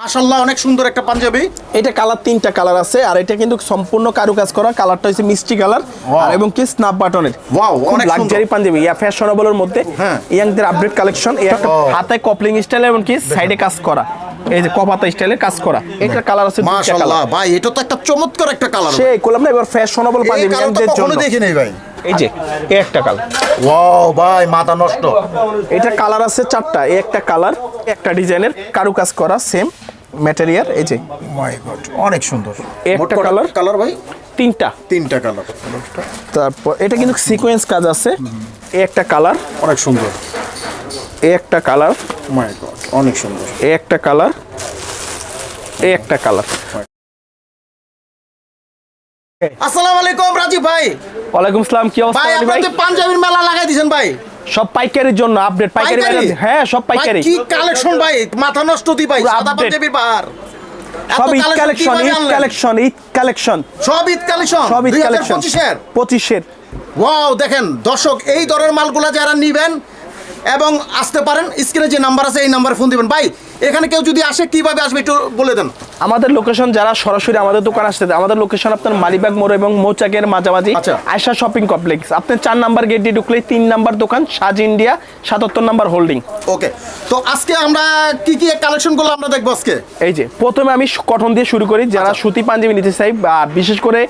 মাশাল্লাহ অনেক সুন্দর একটা পাঞ্জাবি। এটা কালার তিনটা কালার আছে আর এটা কিন্তু সম্পূর্ণ কারুকাজ করা। কালারটা হচ্ছে মিষ্টি কালার. আর এবং কি স্ন্যাপ বাটনের Wow, অনেক লাক্সারি পাঞ্জাবি। ইয়া ফ্যাশনেবলের মধ্যে হ্যাঁ। ইয়াংদের আপডেট কালেকশন এটা একটা. হাতায় কপলিং স্টাইল এবং কি সাইডে কাজ করা। এই যে কপাতা স্টাইলে কাজ করা। এটা কালার আছে মাশাল্লাহ ভাই এটা তো একটা চমৎকার একটা কালার সেই না এবার ফ্যাশনেবল পাঞ্জাবি ইয়াংদের জন্য। দেখি নাই ভাই। এই যে এই একটা কালার। ওয়াও ভাই মাথা নষ্ট। এটা কালার আছে চারটা এই একটা কালার একটা ডিজাইনের কারুকাজ করা সেম ম্যাটেরিয়াল এই যে। মাই গড অনেক সুন্দর। একটা কালার। কালার ভাই? তিনটা। তিনটা কালার। তারপর এটা কিন্তু সিকোয়েন্স কাজ আছে। এই একটা কালার। অনেক সুন্দর। এই একটা কালার। মাই গড অনেক সুন্দর। এই একটা কালার। এই একটা কালার। আসসালামু আলাইকুম রাজীব ভাই। ওয়ালাইকুম কি অবস্থা ভাই ভাই? আপনি তো পাঞ্জাবির মেলা লাগাই দিয়েছেন ভাই। সব পাইকারির জন্য আপডেট পাইকারি? হ্যাঁ সব পাইকারি। কি কালেকশন ভাই? মাথা নষ্ট দি ভাই সাদা পাঞ্জাবির সব Eid collection Eid? Collection Eid collection সব ঈদ কালেকশন সব ঈদ কালেকশন পঁচিশের। পঁচিশের। ওয়াও দেখেন দর্শক এই দরের মালগুলা যারা নিবেন এবং আসতে পারেন স্ক্রিনে যে নাম্বার আছে এই নাম্বারে ফোন দিবেন। ভাই এখানে কেউ যদি আসে কীভাবে আসবে একটু বলে দেন। আমাদের লোকেশন যারা সরাসরি আমাদের দোকান আসতে আমাদের লোকেশন আপনার মালিবাগ মোড় এবং মৌচাকের মাঝামাঝি। আয়সা শপিং কমপ্লেক্স আপনার চার নাম্বার গেট দিয়ে ঢুকলে তিন নাম্বার দোকান সাজ ইন্ডিয়া সাতাত্তর নাম্বার হোল্ডিং ওকে তো আজকে আমরা কি কি কালেকশন কালেকশনগুলো আমরা দেখব আজকে? এই যে প্রথমে আমি কটন দিয়ে শুরু করি যারা আচ্ছা। সুতি পাঞ্জাবি নিতে চাই বা বিশেষ করে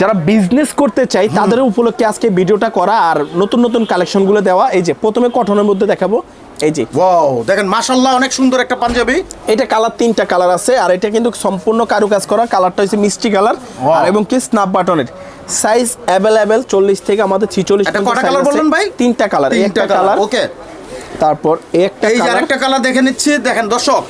যারা বিজনেস করতে চাই তাদের উপলক্ষে আজকে ভিডিওটা করা আর নতুন নতুন কালেকশনগুলো দেওয়া। এই যে প্রথমে কটনের মধ্যে দেখাবো। এই যে। ওয়াও দেখেন মাশাআল্লাহ অনেক সুন্দর একটা পাঞ্জাবি। এটা কালার তিনটা কালার আছে আর এটা কিন্তু সম্পূর্ণ কারুকাজ করা। কালারটা হচ্ছে মিষ্টি কালার আর এবং কি স্ন্যাপ বাটনের সাইজ অ্যাভেলেবেল চল্লিশ থেকে আমাদের ছিচল্লিশ এটা কটা কালার বললেন ভাই? তিনটা কালার একটা কালার ওকে তারপর একটা এই আরেকটা কালার দেখে নিচ্ছি দেখেন দর্শক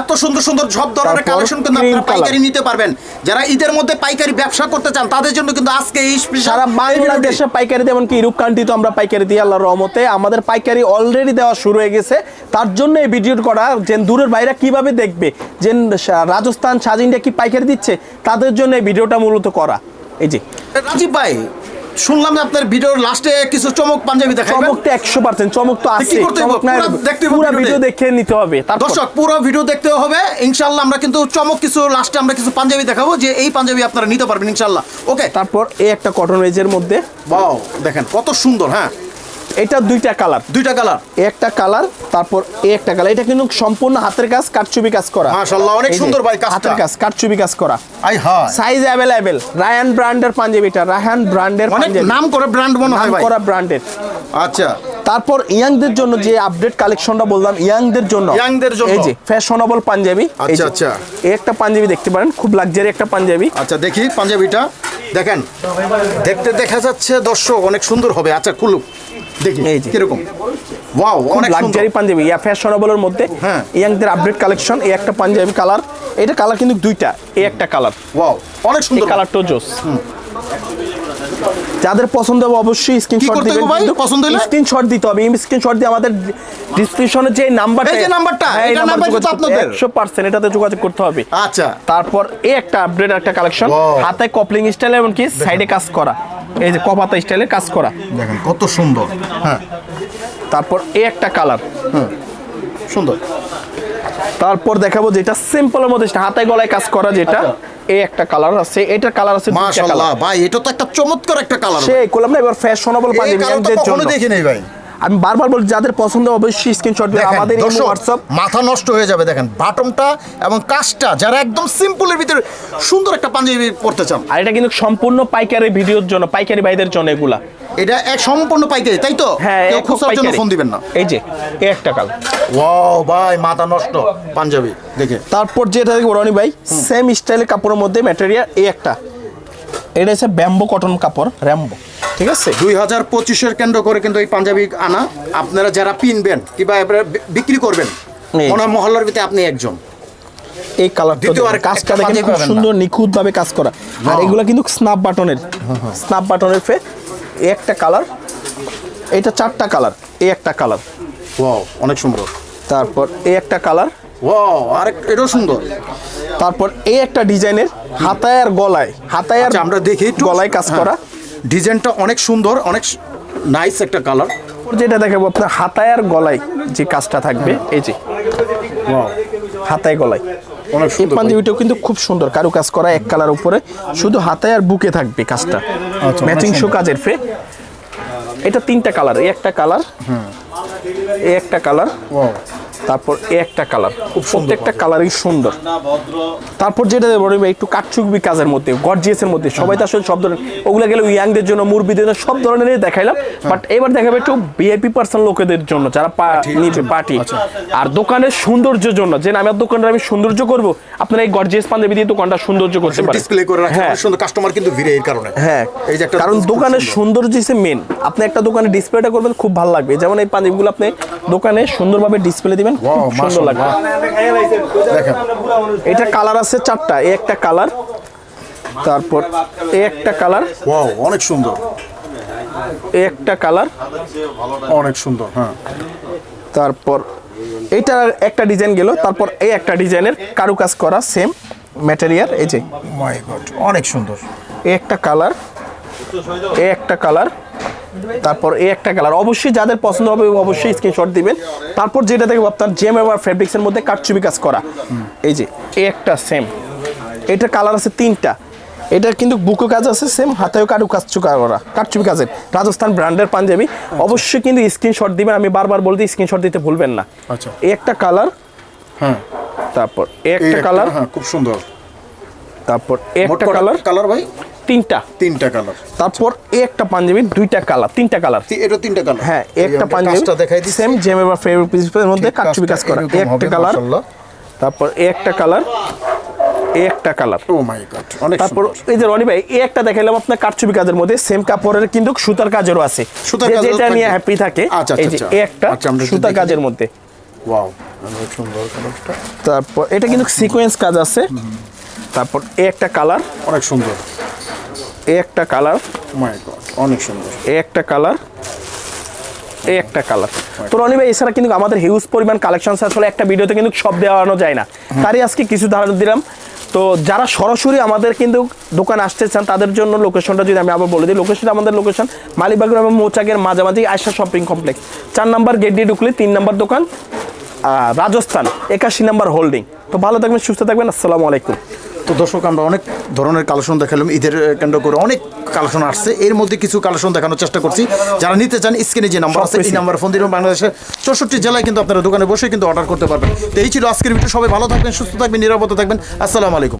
এত সুন্দর সুন্দর সব ধরনের কালেকশন কিন্তু আপনারা পাইকারি নিতে পারবেন। যারা ঈদের মধ্যে পাইকারি ব্যবসা করতে চান তাদের জন্য কিন্তু আজকে এই সারা বাংলাদেশে পাইকারি যেমন কি ইউরোপ কান্ট্রি তো আমরা পাইকারি দিই আল্লাহর রহমতে। আমাদের পাইকারি অলরেডি দেওয়া শুরু হয়ে গেছে। তার জন্য এই ভিডিও করা যে দূরের বাইরে কীভাবে দেখবে যে রাজস্থান সাজ ইন্ডিয়া কি পাইকারি দিচ্ছে তাদের জন্য এই ভিডিওটা মূলত করা। এই যে। রাজীব ভাই শুনলাম যে আপনার ভিডিওর লাস্টে কিছু চমক পাঞ্জাবি দেখাবেন চমক তো একশো পার্সেন্ট চমক তো আছে করতে হবে? দেখতে হবে পুরো ভিডিও দেখে নিতে হবে দর্শক পুরো ভিডিও দেখতে হবে। ইনশাআল্লাহ আমরা কিন্তু চমক কিছু লাস্টে আমরা কিছু পাঞ্জাবি দেখাবো যে এই পাঞ্জাবি আপনারা নিতে পারবেন ইনশাআল্লাহ। ওকে তারপর এই একটা কটন রেজের মধ্যে। বাও দেখেন কত সুন্দর হ্যাঁ। এটা দুইটা কালার। দুইটা কালার। একটা কালার তারপর এই একটা কালার। এটা কিন্তু সম্পূর্ণ হাতের কাজ কাটছবি কাজ করা। মাশাআল্লাহ, অনেক সুন্দর ভাই কাজটা। হাতের কাজ কাটছবি কাজ করা। আই হ্যাঁ। সাইজ অ্যাভেলেবেল রায়ান ব্র্যান্ডের পাঞ্জাবিটা রায়ান ব্র্যান্ডের অনেক পাঞ্জাবি। নাম করে ব্র্যান্ড মনে হয় নাম ভাই। করা ব্র্যান্ডের আচ্ছা। তারপর ইয়াংদের জন্য যে আপডেট কালেকশনটা বললাম ইয়াংদের জন্য। Youngদের জন্য। এই যে ফ্যাশনেবল পাঞ্জাবি। আচ্ছা, আচ্ছা। এই একটা পাঞ্জাবি দেখতে পারেন খুব লাক্সারি একটা পাঞ্জাবি। আচ্ছা দেখি পাঞ্জাবিটা। দেখেন দেখতে দেখা যাচ্ছে দর্শক অনেক সুন্দর হবে। আচ্ছা খুলুক। দেখি কীরকম। ওয়াও অনেক লাক্সারি পাঞ্জাবি। ইয়া ফ্যাশনেবলের মধ্যে হ্যাঁ। ইয়াংদের আপডেট কালেকশন এই একটা পাঞ্জাবি কালার এটা কালার কিন্তু দুইটা এই একটা কালার ওয়াও অনেক সুন্দর। কালারটাও জোস যাদের পছন্দ হবে অবশ্যই স্ক্রিনশট দিবেন কিন্তু পছন্দ হলে? স্ক্রিনশট দিতে হবে। এই স্ক্রিনশট দিয়ে আমাদের ডিসক্রিপশনে যে নাম্বারটা এই যে নাম্বারটা, এটা নাম্বার কিন্তু আপনাদের। 100% এটাতে যোগাযোগ করতে হবে। আচ্ছা। তারপর এই একটা আপডেট একটা কালেকশন. হাতে কপলিং স্টাইল এবং কি সাইডে কাজ করা। এই যে কপাতা স্টাইলে কাজ করা। দেখেন কত সুন্দর। হ্যাঁ। তারপর এই একটা কালার। হ্যাঁ সুন্দর। তারপর দেখাবো যেটা সিম্পলের মধ্যে হাতে গলায় কাজ করা যেটা এই একটা কালার আছে এটা কালার আছে মাশাআল্লাহ ভাই এটা তো একটা চমৎকার একটা কালার সেই কলম না এবার ফ্যাশনেবল পাঞ্জাবি এর জন্য। কখনো দেখিনি ভাই। আমি বারবার বলি যাদের পছন্দ অবশ্যই স্ক্রিনশট দেখেন আমাদের হোয়াটসঅ্যাপ মাথা নষ্ট হয়ে যাবে দেখেন বাটনটা এবং কাজটা যারা একদম সিম্পলের ভিতরে সুন্দর একটা পাঞ্জাবি পড়তে চান। আর এটা কিন্তু সম্পূর্ণ পাইকারি ভিডিওর জন্য পাইকারি ভাইদের জন্য এগুলা। এটা এক সম্পূর্ণ পাইকারি তাই তো? হ্যাঁ কেউ এক খুচরার জন্য ফোন দিবেন না। এই যে এই একটা কালার। ওয়াও ভাই মাথা নষ্ট পাঞ্জাবি দেখে। তারপর যেটা দেখব রনি ভাই সেম স্টাইলের কাপড়ের মধ্যে ম্যাটেরিয়াল এই একটা। এটা হচ্ছে ব্যাম্বো কটন কাপড় র্যাম্বো ঠিক আছে? দুই হাজার পঁচিশের কেন্দ্র করে কিন্তু এই পাঞ্জাবি আনা আপনারা যারা পিনবেন কিংবা বিক্রি করবেন। মনে হয় মহল্লার ভিতরে আপনি একজন। এই কালার দ্বিতীয় আর কাজটা দেখেন খুব সুন্দর নিখুঁত ভাবে কাজ করা। আর. এগুলা কিন্তু স্ন্যাপ বাটনের স্ন্যাপ বাটনের ফে এই একটা কালার এটা চারটা কালার এই একটা কালার ওয়াও অনেক সুন্দর। তারপর এই একটা কালার ওয়াও আরেক এটাও সুন্দর। তারপর এই একটা ডিজাইনের হাতায় আর গলায় হাতায় আর আচ্ছা আমরা দেখি গলায় কাজ হ্যাঁ। করা ডিজাইনটা অনেক সুন্দর অনেক নাইস একটা কালার যেটা দেখাবো আপনার হাতায় আর গলায় যে কাজটা থাকবে এই যে। হাতায় গলায়। অনেক এই সুন্দর ভাই। পাঞ্জাবিটাও কিন্তু খুব সুন্দর কারু কাজ করা এক কালার উপরে শুধু হাতায় আর বুকে থাকবে কাজটা। আচ্ছা, ম্যাচিং শো কাজের ফে এটা তিনটা কালার এই একটা কালার এই একটা কালার তারপর এই একটা কালার। খুব সুন্দর প্রত্যেকটা কালারই সুন্দর। তারপর যেটা বলি ভাই একটু কাটচুকবি কাজের মধ্যে গর্জিয়াসের মধ্যে সবাই তো আসলে সব ধরনের ওগুলো গেলে ইয়াংদের জন্য মুরবিদের জন্য সব ধরনেরই দেখাইলাম। বাট এবার দেখাবে একটু ভিআইপি পার্সন লোকেদের জন্য যারা পা- নিবে পার্টি। আর দোকানের সৌন্দর্যের জন্য যে আমার দোকানটা আমি সৌন্দর্য করব আপনারা এই গর্জিয়াস পাঞ্জাবি দিয়ে দোকানটা সৌন্দর্য করতে পারেন। ডিসপ্লে করে রাখেন হ্যাঁ। সুন্দর কাস্টমার কিন্তু ভিড়ে এর কারণে। হ্যাঁ। এই যে একটা কারণ দোকানের সৌন্দর্য হচ্ছে মেন আপনি একটা দোকানে ডিসপ্লেটা করবেন খুব ভালো লাগবে। যেমন এই পাঞ্জাবিগুলো আপনি দোকানে সুন্দরভাবে ডিসপ্লে দিবেন সুন্দর লাগবে দেখেন এটা কালার আছে চারটা এই একটা কালার তারপর এই একটা কালার ওয়াও অনেক সুন্দর। এই একটা কালার অনেক সুন্দর হ্যাঁ। তারপর এইটা একটা ডিজাইন গেল তারপর এই একটা ডিজাইনের কারুকাজ করা সেম ম্যাটেরিয়াল এই যে। মাই গড অনেক সুন্দর। এই একটা কালার এই একটা কালার তারপর এই একটা কালার অবশ্যই যাদের পছন্দ হবে অবশ্যই স্ক্রিনশট দিবেন। তারপর যেটা দেখব আপনার জেম এবার ফেব্রিক্সের মধ্যে কাটচুবি কাজ করা। এই যে এই একটা সেম এটা কালার আছে তিনটা। এটা কিন্তু বুকো কাজ আছে সেম হাতেও কারু কাজ চুকা করা কাটচুবি কাজের। রাজস্থান ব্র্যান্ডের পাঞ্জাবি। অবশ্যই কিন্তু স্ক্রিনশট দিবেন। আমি বারবার বলতে স্ক্রিনশট দিতে ভুলবেন না। আচ্ছা। এই একটা কালার হ্যাঁ। তারপর একটা কালার হ্যাঁ খুব সুন্দর। তারপর একটা কালার কালার ভাই? তিনটা। তিনটা কালার তারপর এই একটা পাঞ্জাবি দুইটা কালার তিনটা কালার এটা তিনটা কালার হ্যাঁ একটা পাঞ্জাবি দেখাই দিচ্ছি সেম জেম পিসের মধ্যে কাজ করা। একটা কালার। তারপর একটা কালার একটা কালার ও মাই গড অনেক তারপর এই যে রনি ভাই এই একটা দেখাইলাম আপনার কাজের মধ্যে সেম কাপড়ের কিন্তু সুতার কাজেরও আছে। সুতার কাজেরও যেটা নিয়ে হ্যাপি থাকে আচ্ছা, এই যে আচ্ছা, আচ্ছা, একটু সুতার কাজের মধ্যে। ওয়াও অনেক সুন্দর কালারটা তারপর এটা কিন্তু সিকোয়েন্স কাজ আছে। তারপর এই একটা কালার অনেক সুন্দর। একটা কালার। অনেক সুন্দর। একটা কালার এই একটা কালার। তো রনি ভাই এছাড়া কিন্তু আমাদের হিউজ পরিমাণ কালেকশন আসলে একটা ভিডিওতে কিন্তু সব দেওয়ানো যায় না। তারই আজকে কিছু ধারণা দিলাম। তো যারা সরাসরি আমাদের কিন্তু দোকান আসতে চান তাদের জন্য লোকেশনটা যদি আমি আবার বলে দিই লোকেশন আমাদের লোকেশন মালিবাগ এবং মৌচাকের মাঝামাঝি আয়সা শপিং কমপ্লেক্স চার নাম্বার গেট দিয়ে ঢুকলে তিন নাম্বার দোকান রাজস্থান একাশি নাম্বার হোল্ডিং তো ভালো থাকবেন সুস্থ থাকবেন আসসালামু আলাইকুম। তো দর্শক আমরা অনেক ধরনের কালেকশন দেখালাম ঈদের কেন্দ্র করে অনেক কালেকশন আসছে। এর মধ্যে কিছু কালেকশন দেখানোর চেষ্টা করছি। যারা নিতে চান স্ক্রিনে যে নাম্বার আছে এই নাম্বার ফোন দিয়ে বাংলাদেশের চৌষট্টি জেলায় কিন্তু আপনারা দোকানে বসে কিন্তু অর্ডার করতে পারবেন। তো এই ছিল আজকের ভিডিও সবাই ভালো থাকবেন সুস্থ থাকবেন নিরাপদে থাকবেন। আসসালামু আলাইকুম।